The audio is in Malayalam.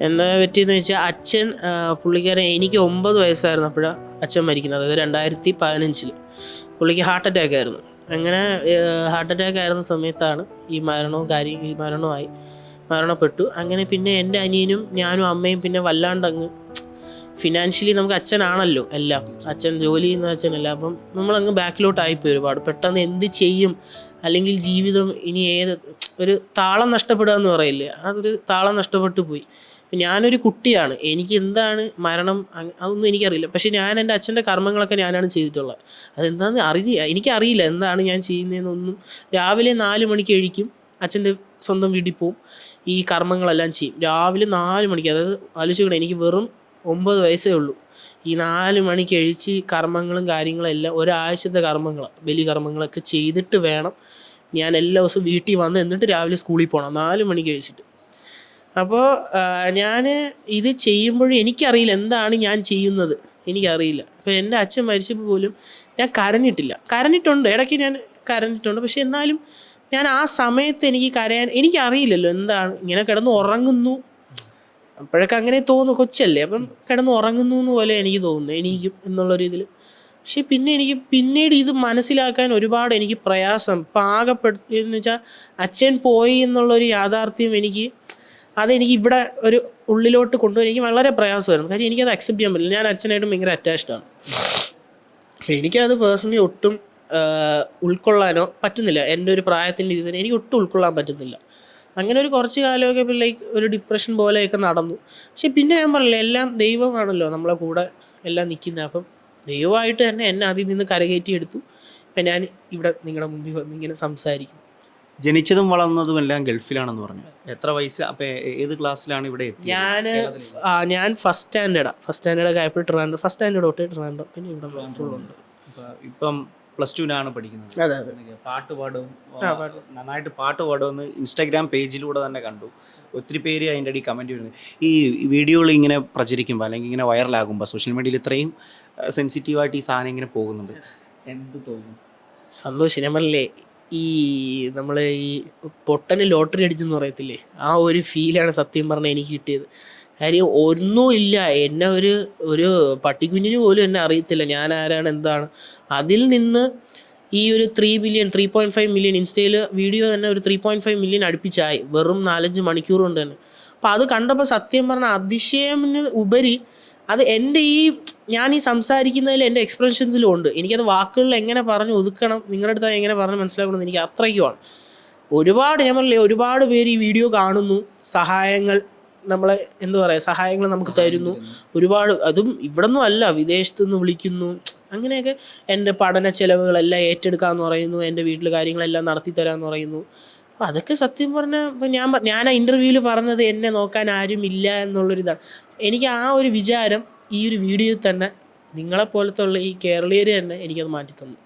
എന്താ പറ്റിയെന്ന് വെച്ചാൽ അച്ഛൻ പുള്ളിക്കാരൻ എനിക്ക് ഒമ്പത് വയസ്സായിരുന്നപ്പോഴാണ് അച്ഛൻ മരിക്കുന്നത്. അതായത് രണ്ടായിരത്തി പതിനഞ്ചിൽ പുള്ളിക്ക് ഹാർട്ട് അറ്റാക്ക് ആയിരുന്നു. അങ്ങനെ ഹാർട്ട് അറ്റാക്ക് ആയിരുന്ന സമയത്താണ് ഈ മരണവും കാര്യം ഈ മരണമായി മരണപ്പെട്ടു. അങ്ങനെ പിന്നെ എന്റെ അനിയനും ഞാനും അമ്മയും പിന്നെ വല്ലാണ്ടങ്ങ് ഫിനാൻഷ്യലി നമുക്ക് അച്ഛനാണല്ലോ എല്ലാം. അച്ഛൻ ജോലി ചെയ്യുന്ന അച്ഛനല്ല. അപ്പം നമ്മളങ്ങ് ബാക്കിലോട്ടായിപ്പോയി ഒരുപാട്. പെട്ടെന്ന് എന്ത് ചെയ്യും? അല്ലെങ്കിൽ ജീവിതം ഇനി ഏത്? ഒരു താളം നഷ്ടപ്പെടുക എന്ന് പറയില്ലേ? അതൊരു താളം നഷ്ടപ്പെട്ടു പോയി. ഞാനൊരു കുട്ടിയാണ്. എനിക്ക് എന്താണ് മരണം അതൊന്നും എനിക്കറിയില്ല. പക്ഷേ ഞാൻ എന്റെ അച്ഛന്റെ കർമ്മങ്ങളൊക്കെ ഞാനാണ് ചെയ്തിട്ടുള്ളത്. അതെന്താണെന്ന് അറിയില്ല. എനിക്കറിയില്ല എന്താണ് ഞാൻ ചെയ്യുന്നതെന്നൊന്നും. രാവിലെ നാല് മണിക്ക് എഴിക്കും അച്ഛന്റെ സ്വന്തം വീട്ടിൽ പോവും. ഈ കർമ്മങ്ങളെല്ലാം ചെയ്യും. രാവിലെ നാല് മണിക്ക് അതായത് ആലോചിക്കണം എനിക്ക് വെറും ഒമ്പത് വയസ്സേ ഉള്ളൂ. ഈ നാല് മണിക്ക് എഴിച്ച് കർമ്മങ്ങളും കാര്യങ്ങളും എല്ലാം ഒരാഴ്ചത്തെ കർമ്മങ്ങൾ ബലി കർമ്മങ്ങളൊക്കെ ചെയ്തിട്ട് വേണം ഞാൻ എല്ലാ ദിവസവും വീട്ടിൽ വന്ന് എന്നിട്ട് രാവിലെ സ്കൂളിൽ പോകണം. നാല് മണിക്ക് കഴിച്ചിട്ട് അപ്പോൾ ഞാൻ ഇത് ചെയ്യുമ്പോഴും എനിക്കറിയില്ല എന്താണ് ഞാൻ ചെയ്യുന്നത്. എനിക്കറിയില്ല. അപ്പോൾ എന്റെ അച്ഛൻ മരിച്ചപ്പോൾ പോലും ഞാൻ കരഞ്ഞിട്ടില്ല. കരഞ്ഞിട്ടുണ്ട്. ഇടയ്ക്ക് ഞാൻ കരഞ്ഞിട്ടുണ്ട്. പക്ഷെ എന്നാലും ഞാൻ ആ സമയത്ത് എനിക്ക് കരയാൻ എനിക്കറിയില്ലല്ലോ എന്താണ്. ഇങ്ങനെ കിടന്ന് ഉറങ്ങുന്നു. അപ്പോഴൊക്കെ അങ്ങനെ തോന്നുന്നു കൊച്ചല്ലേ. അപ്പം കിടന്ന് ഉറങ്ങുന്നു എന്ന് പോലെ എനിക്ക് തോന്നുന്നു. എനിക്ക് എന്നുള്ള രീതിയിൽ പക്ഷെ പിന്നെ എനിക്ക് പിന്നീട് ഇത് മനസ്സിലാക്കാൻ ഒരുപാട് എനിക്ക് പ്രയാസം. പാകപ്പെടു എന്ന് വെച്ചാൽ അച്ഛൻ പോയി എന്നുള്ളൊരു യാഥാർത്ഥ്യം എനിക്ക് അതെനിക്ക് ഇവിടെ ഒരു ഉള്ളിലോട്ട് കൊണ്ടുവരാൻ എനിക്ക് വളരെ പ്രയാസമായിരുന്നു. കാര്യം എനിക്കത് അക്സെപ്റ്റ് ചെയ്യാൻ പറ്റില്ല. ഞാൻ അച്ഛനായിട്ടും ഭയങ്കര അറ്റാച്ച്ഡ് ആണ്. എനിക്കത് പേഴ്സണലി ഒട്ടും ഉൾക്കൊള്ളാനോ പറ്റുന്നില്ല. എന്റെ ഒരു പ്രായത്തിന്റെ ഇതിന് എനിക്ക് ഒട്ടും ഉൾക്കൊള്ളാൻ പറ്റുന്നില്ല. അങ്ങനെ ഒരു കുറച്ച് കാലമൊക്കെ ഇപ്പോൾ ലൈക്ക് ഒരു ഡിപ്രഷൻ പോലെയൊക്കെ നടന്നു. പക്ഷെ പിന്നെ ഞാൻ പറഞ്ഞില്ല എല്ലാം ദൈവമാണല്ലോ നമ്മളെ കൂടെ എല്ലാം നിൽക്കുന്നത്. അപ്പം ദൈവമായിട്ട് തന്നെ എന്നെ അതിൽ നിന്ന് കരകയറ്റി എടുത്തു ഇപ്പം ഞാൻ ഇവിടെ നിങ്ങളുടെ മുമ്പിൽ വന്ന് ഇങ്ങനെ സംസാരിക്കും ജനിച്ചതും വളർന്നതും എല്ലാം ഗൾഫിലാണെന്ന് പറഞ്ഞു. എത്ര വയസ്സ്? അപ്പൊ ഏത് ക്ലാസ്സിലാണ് ഇവിടെ ഞാൻ ഞാൻ ഞാൻ ഫസ്റ്റ് സ്റ്റാൻഡേർഡാ ഫസ്റ്റ് സ്റ്റാൻഡേർഡ് ആയപ്പോൾ ട്രിവാൻഡ്രം ഫസ്റ്റ് സ്റ്റാൻഡേർഡ് തൊട്ട് ട്രിവാൻഡ്രം. പിന്നെ ഇവിടെ ഫുൾ ഉണ്ട്. ഇപ്പം പ്ലസ് ടുവിനാണ് പഠിക്കുന്നത്. അതെ അതെ. പാട്ട് പാടും. നന്നായിട്ട് പാട്ട് പാടുമെന്ന് ഇൻസ്റ്റാഗ്രാം പേജിലൂടെ തന്നെ കണ്ടു. ഒത്തിരി പേര് അതിന്റെ അടി കമന്റ് വരുന്നത് ഈ വീഡിയോകൾ ഇങ്ങനെ പ്രചരിക്കുമ്പോൾ അല്ലെങ്കിൽ ഇങ്ങനെ വൈറലാകുമ്പോൾ സോഷ്യൽ മീഡിയയിൽ ഇത്രയും സെൻസിറ്റീവായിട്ട് ഈ സാധനം ഇങ്ങനെ പോകുന്നുണ്ട്. എന്ത് തോന്നുന്നു സന്തോഷം ഞാൻ പറഞ്ഞില്ലേ ഈ നമ്മൾ ഈ പൊട്ടന് ലോട്ടറി അടിച്ചെന്ന് പറയത്തില്ലേ? ആ ഒരു ഫീലാണ് സത്യം പറഞ്ഞാൽ എനിക്ക് കിട്ടിയത്. കാര്യം ഒന്നുമില്ല എന്നെ ഒരു ഒരു പട്ടിക്കുഞ്ഞിന് പോലും എന്നെ അറിയത്തില്ല. ഞാൻ ആരാണ് എന്താണ്. അതിൽ നിന്ന് ഈ ഒരു three million three point five million ഇൻസ്റ്റയിൽ വീഡിയോ തന്നെ ഒരു ത്രീ പോയിന്റ് ഫൈവ് മില്യൺ അടുപ്പിച്ചായി. വെറും നാലഞ്ച് മണിക്കൂർ കൊണ്ട് തന്നെ. അപ്പോൾ അത് കണ്ടപ്പോൾ സത്യം പറഞ്ഞാൽ അതിശയമിന് ഉപരി അത് എന്റെ ഈ ഞാൻ ഈ സംസാരിക്കുന്നതിൽ എന്റെ എക്സ്പ്രഷൻസിലും ഉണ്ട്. എനിക്കത് വാക്കുകളിൽ എങ്ങനെ പറഞ്ഞ് ഒതുക്കണം നിങ്ങളുടെ അടുത്ത് എങ്ങനെ പറഞ്ഞ് മനസ്സിലാക്കണം എനിക്ക് അത്രയ്ക്കുമാണ്. ഒരുപാട് ഞാൻ പറഞ്ഞില്ലേ ഒരുപാട് പേര് ഈ വീഡിയോ കാണുന്നു. സഹായങ്ങൾ നമ്മളെ എന്താ പറയുക സഹായങ്ങൾ നമുക്ക് തരുന്നു. ഒരുപാട് അതും ഇവിടെ നിന്നും അല്ല വിദേശത്തു നിന്ന് വിളിക്കുന്നു. അങ്ങനെയൊക്കെ എന്റെ പഠന ചെലവുകളെല്ലാം ഏറ്റെടുക്കാമെന്ന് പറയുന്നു. എന്റെ വീട്ടിൽ കാര്യങ്ങളെല്ലാം നടത്തി തരാമെന്ന് പറയുന്നു. അപ്പം അതൊക്കെ സത്യം പറഞ്ഞാൽ ഇപ്പം ഞാൻ ഞാൻ ആ ഇന്റർവ്യൂവിൽ പറഞ്ഞത് എന്നെ നോക്കാൻ ആരും ഇല്ല എന്നുള്ളൊരിതാണ്. എനിക്ക് ആ ഒരു വിചാരം ഈ ഒരു വീഡിയോയിൽ തന്നെ നിങ്ങളെപ്പോലത്തുള്ള ഈ കേരളീയർ തന്നെ എനിക്കത് മാറ്റി തന്നു